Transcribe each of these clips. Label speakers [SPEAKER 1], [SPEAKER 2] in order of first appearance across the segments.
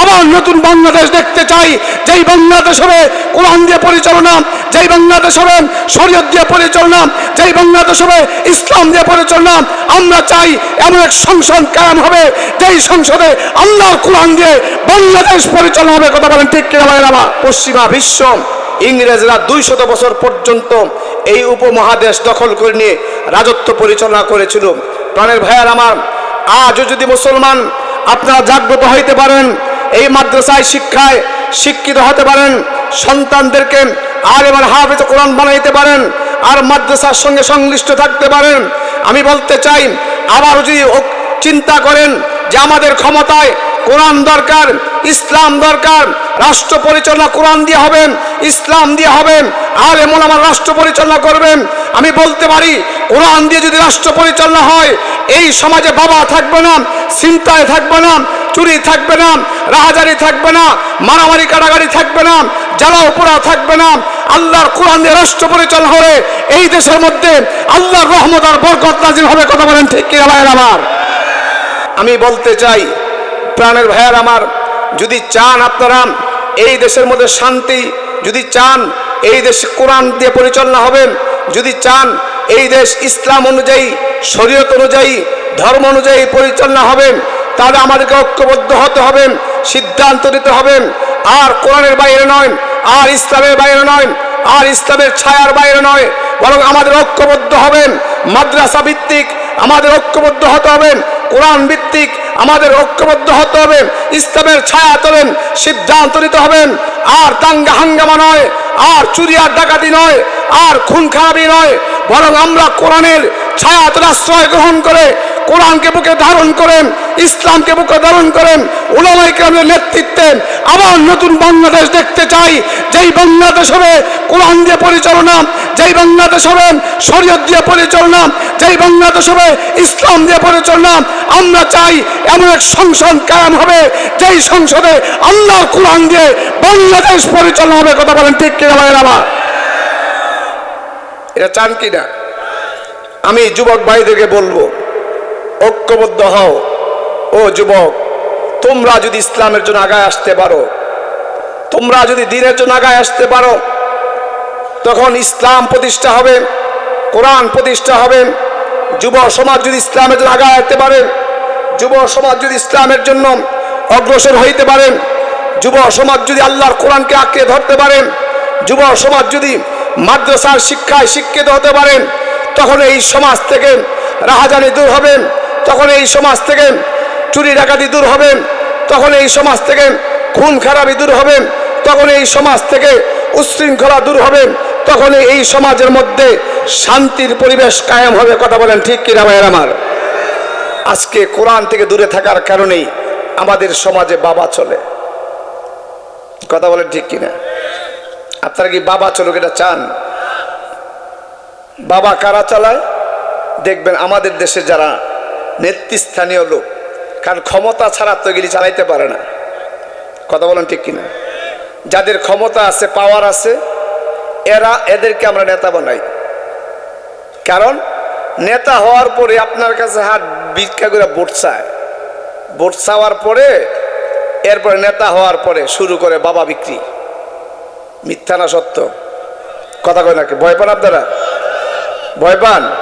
[SPEAKER 1] আবার নতুন বাংলাদেশ দেখতে চাই। যেই বাংলাদেশ হবে কোরআন দিয়ে পরিচালনা, যেই বাংলাদেশ হবে শরীয়ত দিয়ে পরিচালনা, যেই বাংলাদেশ হবে ইসলাম দিয়ে পরিচালনা, আমরা চাই এমন এক সংসদ কায়েম হবে, যেই সংসদে আল্লাহর কোরআন দিয়ে বাংলাদেশ পরিচালনা হবে। কথা বলেন ঠিক কিনা ভাইয়ের আমার?
[SPEAKER 2] পশ্চিমা বিশ্ব, ইংরেজরা দুইশত বছর পর্যন্ত এই উপমহাদেশ দখল করে নিয়ে রাজত্ব পরিচালনা করেছিল। প্রাণের ভাইয়ার আমার, আজও যদি মুসলমান আপনারা জাগ্রত হইতে পারেন এই মাদ্রাসায় শিক্ষায় শিক্ষিত হতে পারেন, সন্তানদেরকে আর এবার হাফেজ কোরআন বানাইতে পারেন, আর মাদ্রাসার সঙ্গে সংশ্লিষ্ট থাকতে পারেন। আমি বলতে চাই আবার যদি চিন্তা করেন যে আমাদের ক্ষমতায় কোরআন দরকার ইসলাম দরকার। রাষ্ট্র পরিচালনা কোরআন দিয়ে হবেন, ইসলাম দিয়ে হবেন। আর এমন আমার রাষ্ট্র পরিচালনা করবেন। আমি বলতে পারি, কোরআন দিয়ে যদি রাষ্ট্র পরিচালনা হয়, এই সমাজে বাবা থাকবে না চিন্তায় থাকবে না, চুরি থাকবে না, রাহাজারি থাকবে না, মারামারি কাটাগারি থাকবে না, জ্বালা উপরা থাকবে না। আল্লাহর কোরআন দিয়ে রাষ্ট্র পরিচালনা হলে এই দেশের মধ্যে আল্লাহর রহমত আর বরকত নাজিল হবে কথা বলেন ঠিক কিনা ভাইয়ের আমার? আমি বলতে চাই, প্রাণের ভাইয়ার আমার যদি চান আপনারা এই দেশের মধ্যে শান্তি, যদি চান এই দেশে কোরআন দিয়ে পরিচালনা হবেন যদি চান এই দেশ ইসলাম অনুযায়ী, শরীয়ত অনুযায়ী, ধর্ম অনুযায়ী পরিচালনা হবেন তাহলে আমাদেরকে ঐক্যবদ্ধ হতে হবে, সিদ্ধান্ত নিতে হবে। আর কোরআনের বাইরে নয়, আর ইসলামের বাইরে নয়, আর ইসলামের ছায়ার বাইরে নয়, বরং আমাদের ঐক্যবদ্ধ হবেন মাদ্রাসা ভিত্তিক আমাদের ঐক্যবদ্ধ হতে হবে, কোরআন ভিত্তিক আমাদের ঐক্যবদ্ধ হতে হবে, ইসলামের ছায়া তোলেন, সিদ্ধান্ত নিতে হবেন। আর দাঙ্গা হাঙ্গামা নয়, আর চুরি আর ডাকাতি নয়, আর খুন খারাপি নয়, বরং আমরা কোরআনের ছায়া তোলে আশ্রয় গ্রহণ করে কোরআনকে বুকে ধারণ করেন, ইসলামকে বুকে ধারণ করেন উলামাই কেরামের নেতৃত্বে আবার নতুন বাংলাদেশ দেখতে চাই। যেই বাংলাদেশ হবে কোরআন দিয়ে পরিচালনা, যেই বাংলাদেশ হবে শরীয়ত দিয়ে পরিচালনা, যেই বাংলাদেশ হবে ইসলাম দিয়ে পরিচালনা, আমরা চাই এমন এক সংসদ কায়েম হবে, যেই সংসদে আল্লাহর কোরআন দিয়ে বাংলাদেশ পরিচালনা হবে। কথা বলেন ঠিক কিনা ভাইয়ের আমার? এটা চান কিনা? আমি যুবক ভাইদেরকে বলব ঐক্যবদ্ধ হও। ও যুবক, তোমরা যদি ইসলামের জন্য আগায় আসতে পারো, তোমরা যদি দিনের জন্য আগায় আসতে পারো, তখন ইসলাম প্রতিষ্ঠা হবে, কোরআন প্রতিষ্ঠা হবে। যুব সমাজ যদি ইসলামের জন্য আগায় আসতে পারে, যুব সমাজ যদি ইসলামের জন্য অগ্রসর হইতে পারেন যুব সমাজ যদি আল্লাহর কোরআনকে আঁকড়ে ধরতে পারেন যুব সমাজ যদি মাদ্রাসার শিক্ষায় শিক্ষিত হতে পারেন তখন এই সমাজ থেকে রাহাজানি দূর হবেন তখন এই সমাজ থেকে চুরি ডাকাতি দূর হবেন তখন এই সমাজ থেকে খুন খারাপি দূর হবেন তখন এই সমাজ থেকে উচ্ছৃঙ্খলা দূর হবে। তখন এই সমাজের মধ্যে শান্তির পরিবেশ কায়েম হবে। কথা বলেন ঠিক কিনা ভাইয়ের আমার? আজকে কোরআন থেকে দূরে থাকার কারণেই আমাদের সমাজে বাবা চলে। কথা বলেন ঠিক কিনা? আপনারা কি বাবা চলুক এটা চান? বাবা কারা চালায়? দেখবেন আমাদের দেশে যারা নেতৃস্থানীয় লোক। কারণ ক্ষমতা ছাড়া তো এগুলি চালাইতে পারে না। কথা বলেন ঠিক কিনা? যাদের ক্ষমতা আছে পাওয়ার আছে, এরা এদেরকে আমরা নেতা বানাই। কারণ নেতা হওয়ার পরে আপনার কাছে হাত ভিক্ষা করে ভোট চায়। ভোট চাওয়ার পরে, এরপরে নেতা হওয়ার পরে শুরু করে বাবা বিক্রি। মিথ্যা না সত্য? কথা কয় নাকি ভয় পান আপনারা? ভয় পান?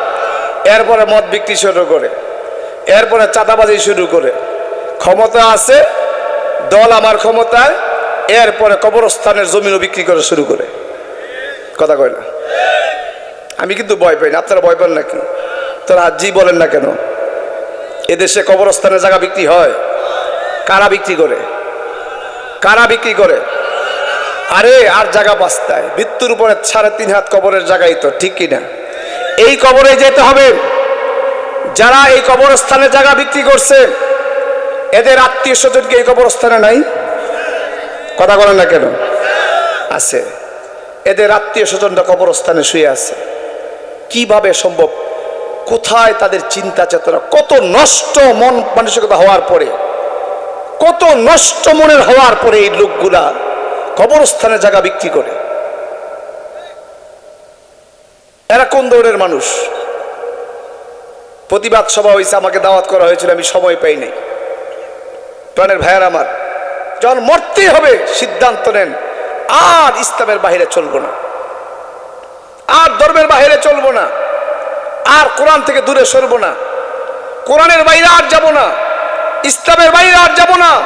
[SPEAKER 2] এরপরে মদ বিক্রি শুরু করে। এরপরে চাঁদাবাজি শুরু করে। ক্ষমতা আছে, দল আমার ক্ষমতায়, এরপরে কবরস্থানের জমিনও বিক্রি করে শুরু করে। কথা কয় না? আমি কিন্তু ভয় পাই না, আপনারা ভয় পান নাকি? তোরা জি বলেন না কেন? এদেশে কবরস্থানের জায়গা বিক্রি হয়। কারা বিক্রি করে? কারা বিক্রি করে? আরে, আর জায়গা বাস্তায় মৃত্যুর উপরে সাড়ে তিন হাত কবরের জায়গায় তো, ঠিক কিনা? এই কবরে যেতে হবে। যারা এই কবরস্থানে জায়গা বিক্রি করছে, এদের আত্মীয় স্বজনকে এই কবরস্থানে নাই? কথা বলেন না কেন? আছে। এদের আত্মীয় স্বজনরা কবরস্থানে শুয়ে আছে। কীভাবে সম্ভব? কোথায় তাদের চিন্তা চেতনা? কত নষ্ট মন মানসিকতা হওয়ার পরে, কত নষ্ট মনের হওয়ার পরে এই লোকগুলা কবরস্থানে জায়গা বিক্রি করে? এরা কোন ধরনের মানুষ? প্রতিবাদ সভা হয়েছে আমাকে দাওয়াত করা হয়েছিল, আমি সময় পাই নাই। প্রাণের ভাইয়ার আমার, যখন মরতেই হবে, সিদ্ধান্ত নেন, আর ইসলামের বাইরে চলবো না। আর ধর্মের বাইরে চলবো না। আর কোরআন থেকে দূরে সরবো না। কোরআনের বাইরে আর যাব না। ইসলামের বাইরে আর যাব না।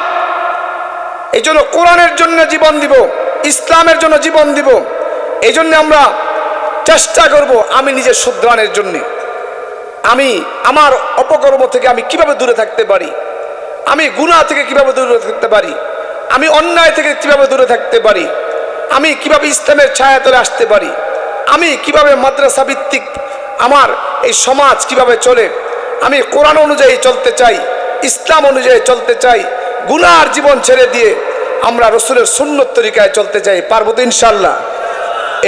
[SPEAKER 2] এই জন্য কোরআনের জন্য জীবন দিব, ইসলামের জন্য জীবন দিব। এই জন্য আমরা চেষ্টা করব, আমি নিজের শুদ্রানের জন্যে। আমি আমার অপকর্ম থেকে আমি কীভাবে দূরে থাকতে পারি? আমি গুনাহ থেকে কীভাবে দূরে থাকতে পারি? আমি অন্যায় থেকে কীভাবে দূরে থাকতে পারি? আমি কীভাবে ইসলামের ছায়াতলে আসতে পারি? আমি কীভাবে মাদ্রাসা ভিত্তিক আমার এই সমাজ কীভাবে চলে? আমি কোরআন অনুযায়ী চলতে চাই, ইসলাম অনুযায়ী চলতে চাই, গুনার জীবন ছেড়ে দিয়ে আমরা রসুলের সুন্নত তরিকায় চলতে চাই, পারব তো ইনশাল্লাহ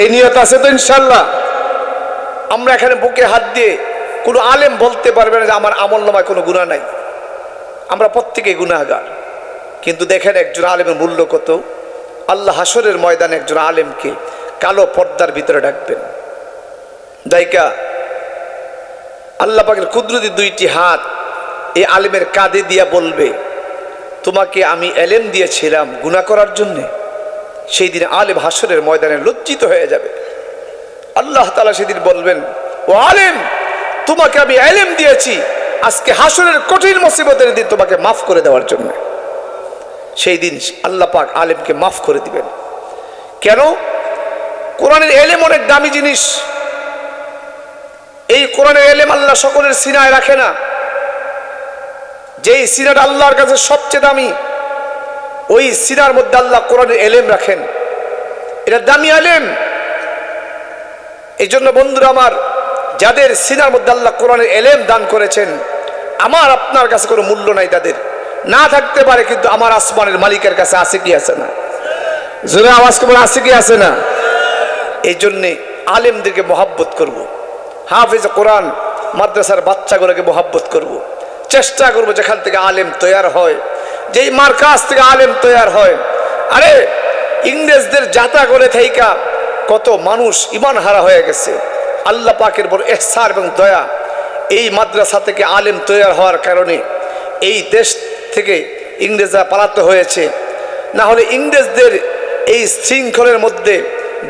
[SPEAKER 2] এই নিয়ত আছে তো ইনশাল্লাহ আমরা এখানে বুকে হাত দিয়ে কোনো আলেম বলতে পারবে না যে আমার আমল নামায় কোনো গুণা নাই। আমরা প্রত্যেকেই গুণাগার কিন্তু দেখেন একজন আলেমের মূল্য কত? আল্লাহ হাসরের ময়দানে একজন আলেমকে কালো পর্দার ভিতরে ডাকবেন। দায়িকা আল্লাহ পাকের কুদরতি দুইটি হাত এই আলেমের কাঁধে দিয়া বলবে, তোমাকে আমি এলেম দিয়েছিলাম গুণা করার জন্যে। সেই দিন আলেম হাসরের ময়দানে লজ্জিত হয়ে যাবে। আল্লাহ তালা সেদিন বলবেন, ও আলেম তোমাকে আমি এলেম দিয়েছি আজকে হাসরের কঠিন মুসিবতের দিন তোমাকে মাফ করে দেওয়ার জন্য। সেই দিন আল্লাহ পাক আলেমকে মাফ করে দিবেন। কেন? কোরআনের এলেম অনেক দামি জিনিস। এই কোরআনের এলেম আল্লাহ সকলের সিনায় রাখে না। যেই সিনাটা আল্লাহর কাছে সবচেয়ে দামি, ওই সিনার মধ্যে আল্লাহ কোরআনের এলেম রাখেন। এটা দামি আলেম এই জন্য বন্ধুরা আমার যাদের সিনার মধ্যে আল্লাহ কোরআনের এলেম দান করেছেন, আমার আপনার কাছে কোনো মূল্য নাই তাদের। না থাকতে পারে কিন্তু আমার আসমানের মালিকের কাছে আছে কি আছে না। জোরে আওয়াজ কেবল আছে কি আছে না? এই জন্যে আলেমদেরকে মহাব্বত করব। হাফিজ কোরআন মাদ্রাসার বাচ্চাগুলোকে মহাব্বত করব। চেষ্টা করব যেখান থেকে আলেম তৈয়ার হয়। যেই মার কাছ থেকে আলেম তৈয়ার হয়। আরে, ইংরেজদের যাতা করে থাইকা কত মানুষ ইমান হারা হয়ে গেছে। আল্লাহ পাকের বড় এহসার এবং দয়া এই মাদ্রাসা থেকে আলেম তৈয়ার হওয়ার কারণে এই দেশ থেকে ইংরেজরা পালাতে হয়েছে। না হলে ইংরেজদের এই শৃঙ্খলের মধ্যে,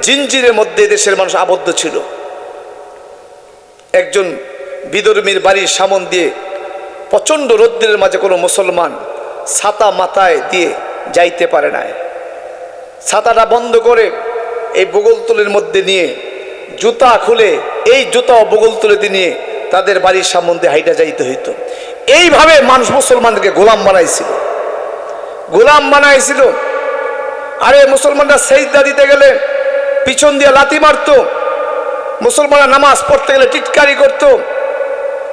[SPEAKER 2] জিঞ্জিরের মধ্যে দেশের মানুষ আবদ্ধ ছিল। একজন বিদর্মীর বাড়ির সামন দিয়ে প্রচণ্ড রৌদ্রের মাঝে কোনো মুসলমান ছাতা মাথায় দিয়ে যাইতে পারে না ছাতাটা বন্ধ করে এই বগলতলের মধ্যে নিয়ে জুতা খুলে এই জুতা ও বগলতলেতে নিয়ে তাদের বাড়ির সম্বন্ধে হাইটা যাইতে হইতো। এইভাবে মানুষ মুসলমানদেরকে গোলাম বানাইছিল। গোলাম বানাইছিল। আরে মুসলমানরা সেইদা দিতে গেলে পিছন দিয়ে লাথি মারতো। মুসলমানরা নামাজ পড়তে গেলে টিটকারি করত।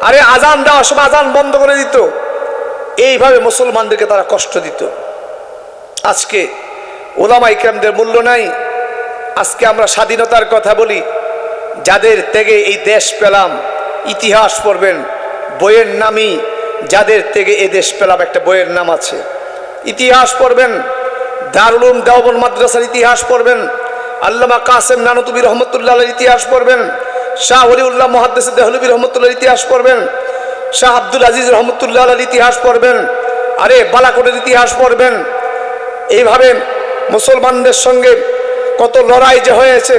[SPEAKER 2] আরে আজান দেওয়ার সময় আজান বন্ধ করে দিত। এইভাবে মুসলমানদেরকে তারা কষ্ট দিত। আজকে ওলামা ইকরামদের মূল্য নাই। আজকে আমরা স্বাধীনতার কথা বলি। যাদের থেকে এই দেশ পেলাম, ইতিহাস পড়বেন, বইয়ের নামই যাদের থেকে এই দেশ পেলাম, একটা বইয়ের নাম আছে। ইতিহাস পড়বেন দারুলুম দেওবন মাদ্রাসার ইতিহাস পড়বেন, আল্লামা কাসেম নানতুবি রহমতুল্লাহ ইতিহাস পড়বেন, শাহ হলিউল্লাহ মহাদ্দেস দেহলবী রহমতুল্লাহ ইতিহাস পড়বেন, শাহ আব্দুল আজিজ রহমতুল্লাহ ইতিহাস পড়বেন, আরে বালাকোটের ইতিহাস পড়বেন। এইভাবে মুসলমানদের সঙ্গে কত লড়াই যে হয়েছে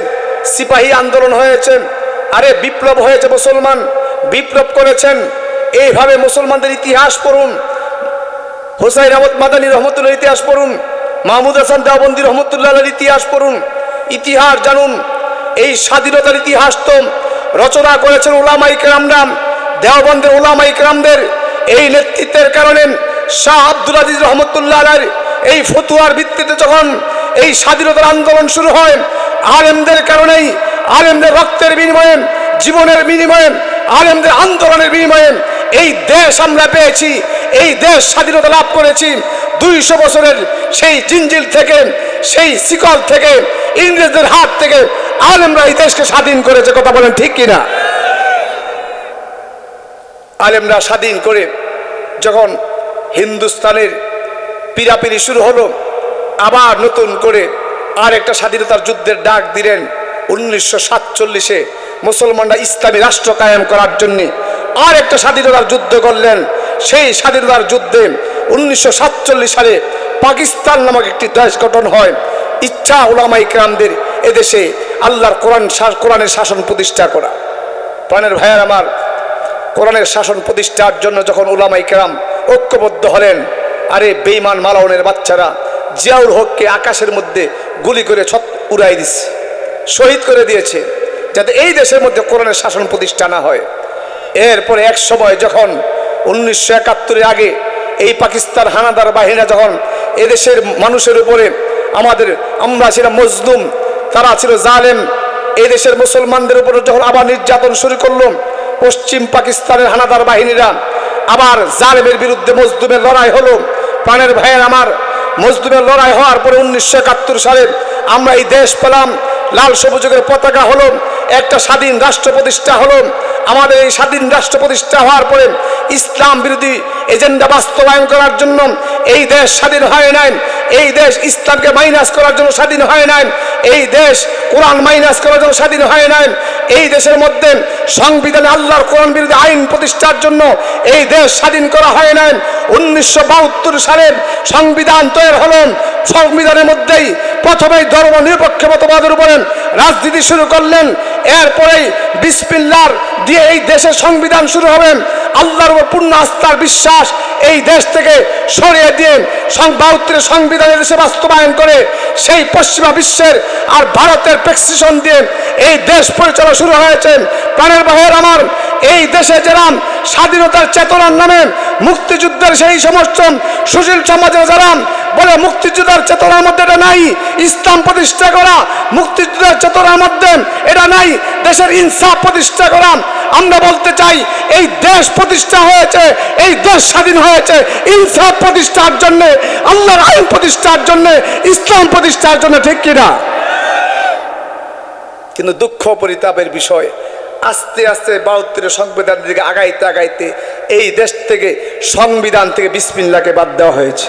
[SPEAKER 2] সিপাহী আন্দোলন হয়েছে আরে বিপ্লব হয়েছে মুসলমান, বিপ্লব করেছেন। এইভাবে মুসলমানদের ইতিহাস পড়ুন, হোসাইন আহমদ মাদানী রহমতুল্লাহ ইতিহাস পড়ুন, মাহমুদ হাসান দেওবন্দি রহমতুল্লাহ ইতিহাস পড়ুন, ইতিহাস জানুন। এই স্বাধীনতার ইতিহাস তো রচনা করেছেন ওলামাই কেরামরাম, দেওবন্দের ওলামাই কেরামদের এই নেতৃত্বের কারণে শাহ আব্দুল আজিজ রহমতুল্লাহ এই ফতুয়ার ভিত্তিতে যখন এই স্বাধীনতার আন্দোলন শুরু হয়। আলেমদের কারণেই, আলেমদের রক্তের বিনিময়ে, জীবনের বিনিময়ে, আলেমদের আন্দোলনের বিনিময়ে এই দেশ আমরা পেয়েছি, এই দেশ স্বাধীনতা লাভ করেছি। দুইশো বছরের সেই জিঞ্জিল থেকে, সেই শিকল থেকে, ইংরেজদের হাত থেকে আলেমরা এই দেশকে স্বাধীন করেছে, কথা বলেন ঠিক কিনা? আলেমরা স্বাধীন করে যখন হিন্দুস্তানের পিরাপিরি শুরু হলো আবার নতুন করে আর একটা স্বাধীনতার যুদ্ধের ডাক দিলেন উনিশশো সাতচল্লিশে মুসলমানরা ইসলামী রাষ্ট্র কায়েম করার জন্য আর একটা স্বাধীনতার যুদ্ধ করলেন। সেই স্বাধীনতার যুদ্ধে উনিশশো সাতচল্লিশ সালে পাকিস্তান নামক একটি দেশ গঠন হয়। ইচ্ছা ওলামা ইকরামদের এদেশে আল্লাহর কোরআন কোরআনের শাসন প্রতিষ্ঠা করা। প্রাণের ভাইয়ার আমার, কোরআনের শাসন প্রতিষ্ঠার জন্য যখন ওলামাই কেরাম ঐক্যবদ্ধ হলেন, আরে বেইমান মালাউনের বাচ্চারা জিয়াউল হককে আকাশের মধ্যে গুলি করে ছত উড়াই দিচ্ছে শহীদ করে দিয়েছে, যাতে এই দেশের মধ্যে কোরআনের শাসন প্রতিষ্ঠা না হয়। এরপরে এক সময় যখন উনিশশো একাত্তরের আগে এই পাকিস্তান হানাদার বাহিনীরা যখন এদেশের মানুষের উপরে আমাদের, আমরা ছিলাম মজলুম, তারা ছিল জালেম এই দেশের মুসলমানদের উপরে যখন আবার নির্যাতন শুরু করল, পশ্চিম পাকিস্তানের হানাদার বাহিনীরা আবার জালেমের বিরুদ্ধে মজদুমের লড়াই হলো, প্রাণের ভাইয়ের আমার মজদুমের লড়াই হওয়ার পরে উনিশশো একাত্তর সালে আমরা এই দেশ পেলাম। লাল সবুজের পতাকা হলো, একটা স্বাধীন রাষ্ট্র প্রতিষ্ঠা হলো। আমাদের এই স্বাধীন রাষ্ট্র প্রতিষ্ঠা হওয়ার পরে ইসলাম বিরোধী এজেন্ডা বাস্তবায়ন করার জন্য এই দেশ স্বাধীন হয় নাই। এই দেশ ইসলামকে মাইনাস করার জন্য স্বাধীন হয় নাই। এই দেশ কোরআন মাইনাস করার জন্য স্বাধীন হয় নাই। এই দেশের মধ্যে সংবিধানে আল্লাহর কোরআন বিরোধী আইন প্রতিষ্ঠার জন্য এই দেশ স্বাধীন করা হয় নাই। উনিশশো বাহাত্তর সালে সংবিধান তৈরি হলেন সংবিধানের মধ্যেই প্রথমেই ধর্ম নিরপেক্ষ মতবাদের উপরে রাজনীতি শুরু করলেন। এরপরেই বিসপিল্লার দিয়ে এই দেশের সংবিধান শুরু হবেন আল্লাহর উপর পূর্ণ আস্থার বিশ্বাস এই দেশ থেকে সরিয়ে দিয়ে বাহাত্তরের সংবিধানের দেশে বাস্তবায়ন করে সেই পশ্চিমা বিশ্বের আর ভারতের প্রেসক্রিপশন দিয়ে এই দেশ পরিচালনা শুরু হয়েছে। প্রাণের বাহের আমার এই দেশে যারা স্বাধীনতার চেতনার নামে মুক্তিযুদ্ধের সেই সমস্ত সুশীল সমাজে যারা বলে মুক্তিযুদ্ধের চেতনার মধ্যে এটা নাই। ইসলাম প্রতিষ্ঠা করা, মুক্তিযুদ্ধের চেতনার মধ্যে এটা নাই। দেশের ইনসাফ প্রতিষ্ঠা করা। আমরা বলতে চাই, এই দেশ প্রতিষ্ঠা হয়েছে, এই দেশ স্বাধীন হয়েছে ইনসাফ প্রতিষ্ঠার জন্যে, আল্লাহর আইন প্রতিষ্ঠার জন্য, ইসলাম প্রতিষ্ঠার জন্য, ঠিক কিনা? কিন্তু দুঃখ পরিতাপের বিষয় আস্তে আস্তে বাহাত্তরের সংবিধান দিকে আগাইতে আগাইতে এই দেশ থেকে সংবিধান থেকে বিসমিল্লাকে বাদ দেওয়া হয়েছে।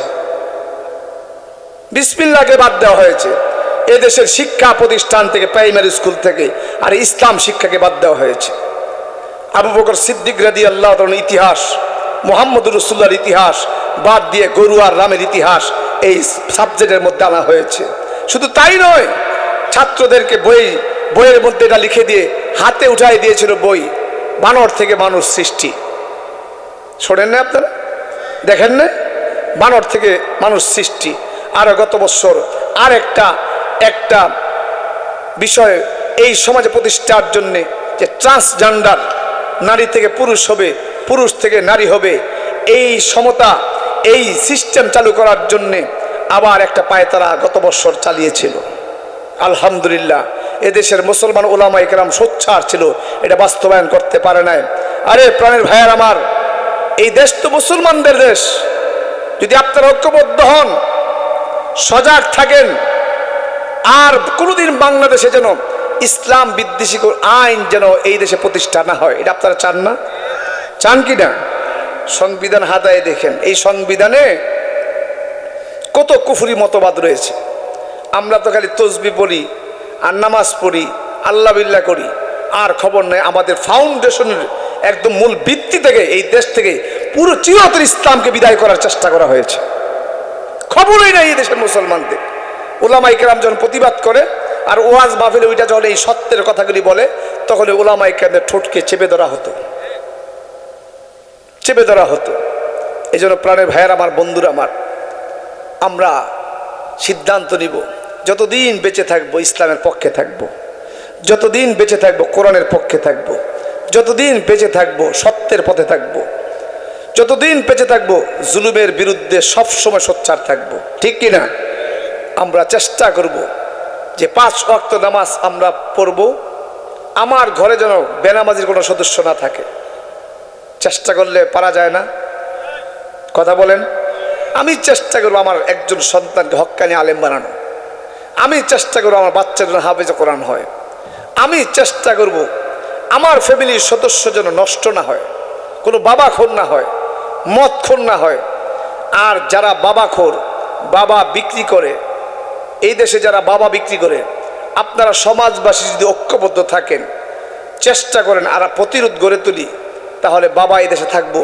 [SPEAKER 2] বিসমিল্লাকে বাদ দেওয়া হয়েছে। এদেশের শিক্ষা প্রতিষ্ঠান থেকে, প্রাইমারি স্কুল থেকে আর ইসলাম শিক্ষাকে বাদ দেওয়া হয়েছে। আবু বকর সিদ্দিক রাদি আল্লাহ ইতিহাস মোহাম্মদ রসুল্লার ইতিহাস, বাদ দিয়ে গরু আর রামের ইতিহাস এই সাবজেক্টের মধ্যে আনা হয়েছে। শুধু তাই নয়, ছাত্রদেরকে বই বইয়ের মধ্যে এটা লিখে দিয়ে হাতে উঠাই দিয়েছিল বই, বানর থেকে মানুষ সৃষ্টি। শোনেন না আপনারা? দেখেন না? বানর থেকে মানুষ সৃষ্টি। আর গত বছর আর একটা একটা বিষয় এই সমাজে প্রতিষ্ঠার জন্যে যে ট্রান্সজেন্ডার নারী থেকে পুরুষ হবে, পুরুষ থেকে নারী হবে, এই সমতা, এই সিস্টেম চালু করার জন্যে আবার একটা পায়তারা গত বছর চালিয়েছিল। আলহামদুলিল্লাহ। এদেশের মুসলমান ওলামা একরাম সোচ্ছার ছিল, এটা বাস্তবায়ন করতে পারে নাই। আরে প্রাণের ভাইয়ার আমার, এই দেশ তো মুসলমানদের দেশ। যদি আপনারা ঐক্যবদ্ধ হন, সজাগ থাকেন, আর কোনোদিন বাংলাদেশে যেন ইসলাম বিদ্বেষী আইন যেন এই দেশে প্রতিষ্ঠা না হয়, এটা আপনারা চান না? চান কি না? সংবিধান হাতায় দেখেন, এই সংবিধানে কত কুফুরি মতবাদ রয়েছে। আমরা তো খালি তসবি পড়ি আর নামাজ পড়ি, আল্লাহ বিল্লাহ করি। আর খবর নেই, আমাদের ফাউন্ডেশনের একদম মূল ভিত্তি থেকে এই দেশ থেকে পুরো চিরতর ইসলামকে বিদায় করার চেষ্টা করা হয়েছে। খবরই নেই এই দেশের মুসলমানদের। ওলামাই কেরাম যখন প্রতিবাদ করে আর ওয়াজ মাহফিলে ওইটা যখন এই সত্যের কথাগুলি বলে, তখন ওই ওলামাই কেরামদের ঠোঁটকে চেপে ধরা হতো। চেপে ধরা হতো। এই জন্য প্রাণের ভাইয়ার আমার, বন্ধুরা আমার, আমরা সিদ্ধান্ত নিব যতদিন বেঁচে থাকব, ইসলামের পক্ষে থাকব। যতদিন বেঁচে থাকব, কোরআনের পক্ষে থাকব। যতদিন বেঁচে থাকব, সত্যের পথে থাকব। যতদিন বেঁচে থাকব, জুলুমের বিরুদ্ধে সবসময় সোচ্চার থাকব। ঠিক কি না আমরা চেষ্টা করব যে পাঁচ ওয়াক্ত নামাজ আমরা পড়ব, আমার ঘরে যেন বেনামাজির কোনো সদস্য না থাকে চেষ্টা করলে পারা যায় না কথা বলেন আমি চেষ্টা করব আমার একজন সন্তানকে হক্কানি আলেম বানানো আমি চেষ্টা করব আমার বাচ্চার যেন হাফেজে কোরআন হয়। আমি চেষ্টা করব আমার ফ্যামিলির সদস্য যেন নষ্ট না হয়, কোনো বাবা খোর না হয়, মদ খোর না হয়। আর যারা বাবা খোর, বাবা বিক্রি করে, এই দেশে যারা বাবা বিক্রি করে, আপনারা সমাজবাসী যদি ঐক্যবদ্ধ থাকেন, চেষ্টা করেন আর প্রতিরোধ গড়ে তুলি, তাহলে বাবা এই দেশে থাকব।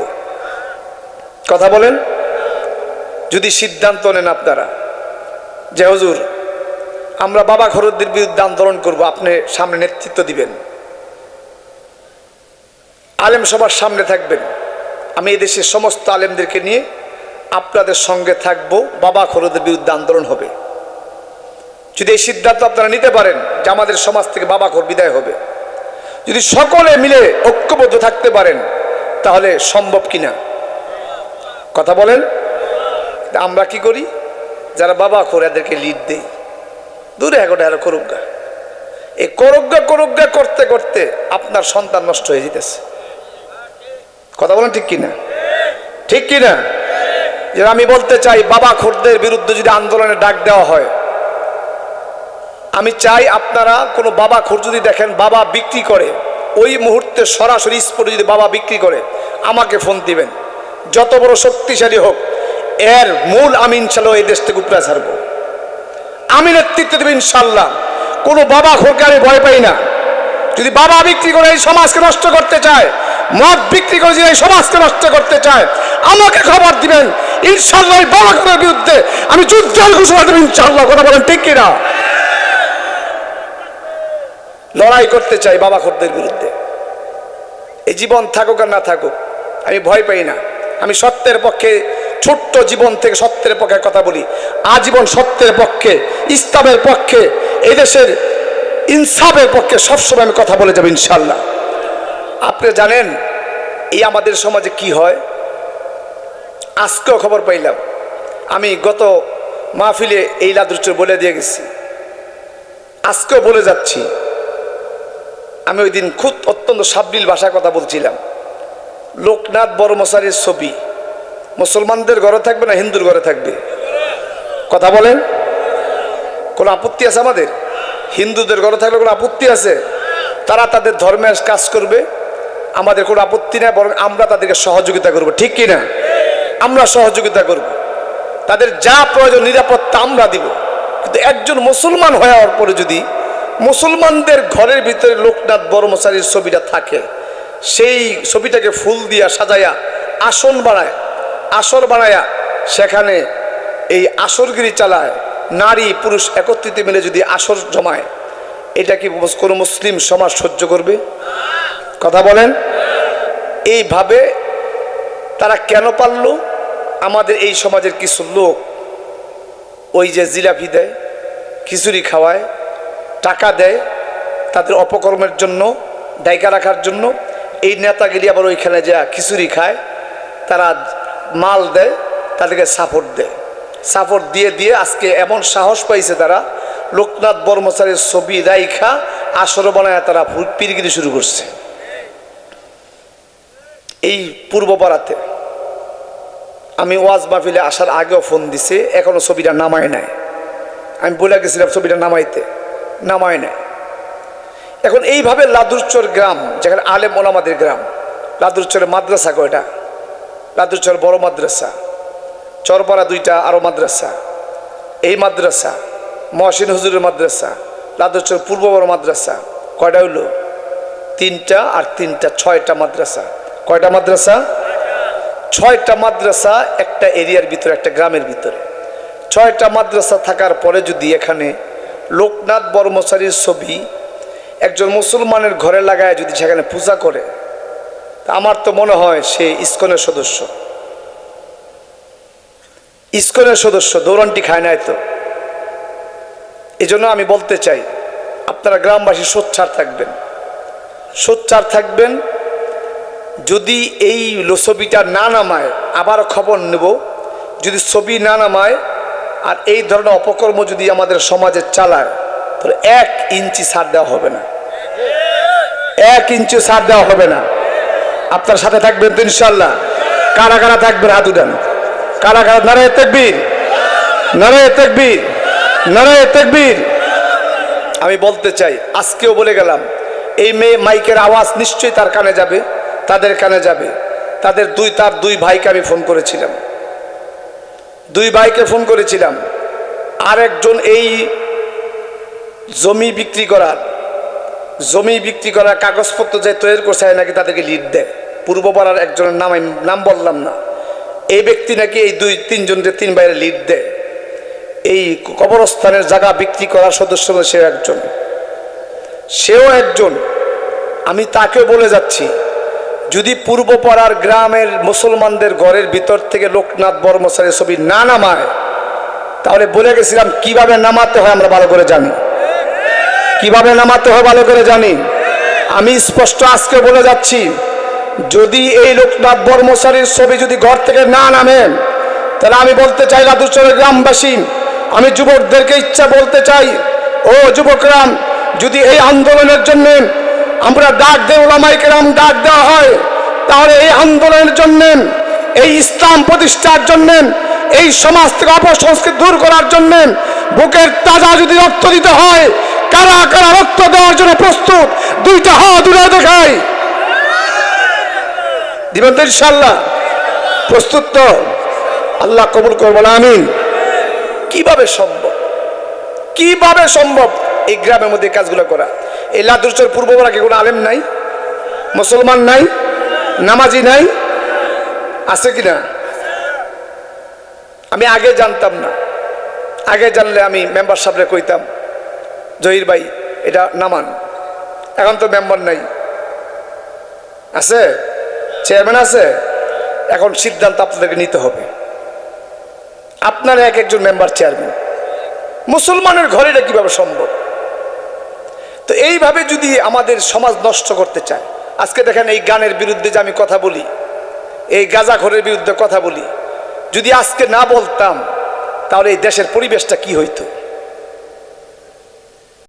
[SPEAKER 2] কথা বলেন? যদি সিদ্ধান্ত নেন আপনারা, যে হুজুর আমরা বাবা খরুদ্দের বিরুদ্ধে আন্দোলন করব, আপনি সামনে নেতৃত্ব দিবেন। আলেম সবার সামনে থাকবেন। আমি এদেশের সমস্ত আলেমদেরকে নিয়ে আপনাদের সঙ্গে থাকব, বাবা খরুদের বিরুদ্ধে আন্দোলন হবে। যদি এই সিদ্ধান্ত আপনারা নিতে পারেন যে আমাদের সমাজ থেকে বাবা খর বিদায় হবে। যদি সকলে মিলে ঐক্যবদ্ধ থাকতে পারেন, তাহলে সম্ভব কিনা? কথা বলেন? আমরা কি করি? যারা বাবা খোর এদেরকে লিড দেই দূরে এগোটা আর করুজ্ঞা এই করজ্ঞা করজ্ঞা করতে করতে আপনার সন্তান নষ্ট হয়ে যেতেছে। কথা বলেন ঠিক কিনা? ঠিক কিনা? যে আমি বলতে চাই, বাবা খোরদের বিরুদ্ধে যদি আন্দোলনে ডাক দেওয়া হয়, আমি চাই আপনারা কোনো বাবা খোর যদি দেখেন, বাবা বিক্রি করে, ওই মুহূর্তে সরাসরি স্পটে যদি বাবা বিক্রি করে, আমাকে ফোন দিবেন। যত বড় শক্তিশালী হোক, এর মূল আমি ইনশাল্লাহ এই দেশ থেকে উপরে ছাড়বো আমি নেতৃত্ব দেব ইনশাল্লাহ কোনো বাবা খোরকে আমি ভয় পাই না। যদি বাবা বিক্রি করে এই সমাজকে নষ্ট করতে চায়, মদ বিক্রি করে যদি এই সমাজকে নষ্ট করতে চায়, আমাকে খবর দিবেন। ইনশাল্লাহ বাবা খোরের বিরুদ্ধে আমি যুদ্ধের ঘোষণা দেব ইনশাল্লাহ কথা বলেন ঠিক কিনা? লড়াই করতে চাই বাবা খোরদের বিরুদ্ধে। এই জীবন থাকুক আর না থাকুক, আমি ভয় পাই না। আমি সত্যের পক্ষে ছোট্ট জীবন থেকে সত্যের পক্ষে কথা বলি। আজীবন সত্যের পক্ষে, ইসলামের পক্ষে এই দেশের ইনসাফের পক্ষে সবসময় আমি কথা বলে যাব ইনশাল্লাহ আপনি জানেন এই আমাদের সমাজে কি হয়? আজকেও খবর পাইলাম। আমি গত মাহফিলে এই লাদুরচর বলে দিয়ে গেছি। আজকেও বলে যাচ্ছি। আমি ওই দিন খুব অত্যন্ত সাবলীল ভাষায় কথা বলছিলাম। লোকনাথ বড় মশারির ছবি। মুসলমানদের ঘরে থাকবে না হিন্দুর ঘরে থাকবে? কথা বলেন। কোনো আপত্তি আছে আমাদের? হিন্দুদের ঘরে থাকলে কোনো আপত্তি আছে? তারা তাদের ধর্মের কাজ করবে। আমাদের কোনো আপত্তি নেই, বরং আমরা তাদেরকে সহযোগিতা করব। ঠিক কি না আমরা সহযোগিতা করব। তাদের যা প্রয়োজন, নিরাপত্তা আমরা দিব। কিন্তু একজন মুসলমান হওয়ার পরে যদি মুসলমানদের ঘরের ভিতরে লোকনাথ বর্মচারীর ছবিটা থাকে, সেই ছবিটাকে ফুল দিয়া সাজাইয়া আসন বানায় আসর বানায়া সেখানে এই আসরগিরি চালায়, নারী, পুরুষ একত্রিত মিলে যদি আসর জমায়, এটা কি কোনো মুসলিম সমাজ সহ্য করবে? কথা বলেন। এইভাবে তারা কেন পারল? আমাদের এই সমাজের কিছু লোক ওই যে জিলাপি দেয়, খিচুড়ি খাওয়ায়, টাকা দেয়, তাদের অপকর্মের জন্য ডাইকা রাখার জন্য, এই নেতাগিরি আবার ওইখানে যা খিচুড়ি খায়, তারা মাল দেয়, তাদেরকে সাপোর্ট দেয়। সাপোর্ট দিয়ে দিয়ে আজকে এমন সাহস পাইছে তারা, লোকনাথ বর্মচারীর ছবি রাইখা আসর বানায় তারা পিরগিরি শুরু করছে। এই পূর্ব পাড়াতে আমি ওয়াজ মাহফিলে আসার আগেও ফোন দিছে, এখনও ছবিটা নামায় নাই। আমি বলে গেছিলাম ছবিটা নামাইতে, নামায় নাই। এখন এইভাবে লাদুরচর গ্রাম, যেখানে আলেম ওলামাদের গ্রাম, লাদুরচরের মাদ্রাসা কয়টা? লাদুরচর বড় মাদ্রাসা, চরপাড়া দুইটা আরও মাদ্রাসা, এই মাদ্রাসা, মহসিন হুজুরের মাদ্রাসা লাদুরচর পূর্ব বড় মাদ্রাসা, কয়টা হইল? তিনটা আর তিনটা, ছয়টা মাদ্রাসা। কয়টা মাদ্রাসা? ছয়টা মাদ্রাসা একটা এরিয়ার ভিতরে, একটা গ্রামের ভিতরে। ছয়টা মাদ্রাসা থাকার পরে যদি এখানে লোকনাথ বর্মচারীর ছবি একজন মুসলমানের ঘরে লাগায় যদি সেখানে পূজা করে আমার তো মনে হয় সে ইস্কনের সদস্য। ইস্কনের সদস্য, দৌড়ানটি খায় নাই তো। এই জন্য আমি বলতে চাই, আপনারা গ্রামবাসী সোচ্চার থাকবেন। সোচ্চার থাকবেন, যদি এই লোসবিটা না নামায় আবার খবর নেব, যদি ছবি না নামায়, আর এই ধরনের অপকর্ম যদি আমাদের সমাজে চালায়, তাহলে এক ইঞ্চি ছাড় দেওয়া হবে না। এক ইঞ্চি ছাড় দেওয়া হবে না। আপনার সাথে থাকবেন তো ইনশাল্লাহ কারা কারা থাকবেন, হাত উঠান। কারা কারা, নারায় তেকবীর। নারায় তেকবীর। নারায় তেকবীর। আমি বলতে চাই, আজকেও বলে গেলাম, এই মেয়ে মাইকের আওয়াজ নিশ্চয়ই তার কানে যাবে, তাদের কানে যাবে। তাদের দুই, তার দুই ভাইকে আমি ফোন করেছিলাম। দুই ভাইকে ফোন করেছিলাম। আরেকজন এই জমি বিক্রি করার, জমি বিক্রি করার কাগজপত্র যে তৈরি করছে নাকি তাদেরকে লিড দেয়। পূর্বপাড়ার একজনের নাম আমি নাম বললাম না। এই ব্যক্তি নাকি এই দুই তিনজনকে তিন বাইরে লিড দেয়। এই কবরস্থানের জায়গা বিক্রি করার সদস্য সেও একজন। সেও একজন। আমি তাকে বলে যাচ্ছি, যদি পূর্বপাড়ার গ্রামের মুসলমানদের ঘরের ভিতর থেকে লোকনাথ বর্মসারের ছবি না নামায়, তাহলে বলে গেছিলাম, কীভাবে নামাতে হয় আমরা ভালো করে জানি। কীভাবে নামাতে হয় ভালো করে জানি। আমি স্পষ্ট আজকে বলে যাচ্ছি যদি এই লোকনাথ বর্মসারীর ছবি যদি ঘর থেকে না নামে, তাহলে আমি বলতে চাই লাদুচরের গ্রামবাসী, আমি যুবকদেরকে ইচ্ছা বলতে চাই, ও যুবকরাম যদি এই আন্দোলনের জন্য আমরা ডাক দেয় ওলামাইকেরাম ডাক দেওয়া হয়, তাহলে এই আন্দোলনের জন্য, এই ইসলাম প্রতিষ্ঠার জন্য, এই সমাজ থেকে অপসংস্কৃতি দূর করার জন্য বুকের তাজা যদি রক্ত দিতে হয়, কারা কারা রক্ত দেওয়ার জন্য প্রস্তুত, দুইটা হাত দূরে দেখায়। দিবেন তো ইনশাল্লাহ প্রস্তুত তো। আল্লাহ কবুল করব না আমিন। কীভাবে সম্ভব? কীভাবে সম্ভব? এই গ্রামের মধ্যে কাজগুলো করা। এই লাদুরচর পূর্ববেলা কি কোনো আলেম নাই, মুসলমান নাই, নামাজি নাই, আছে কি না? আমি আগে জানতাম না। আগে জানলে আমি মেম্বার সাহেবরে কইতাম, জহির ভাই, এটা নামান। এখন তো মেম্বার নাই। আছে? চেয়ারম্যান আছে, এখন সিদ্ধান্ত আপনাদেরকে নিতে হবে। আপনারা এক একজন মেম্বার চেয়ারম্যান মুসলমানের ঘরে এটা কীভাবে সম্ভব? তো এইভাবে যদি আমাদের সমাজ নষ্ট করতে চায়, আজকে দেখেন এই গানের বিরুদ্ধে যে আমি কথা বলি, এই গাজাখরের বিরুদ্ধে কথা বলি, যদি আজকে না বলতাম, তাহলে এই দেশের পরিবেশটা কি হইতো?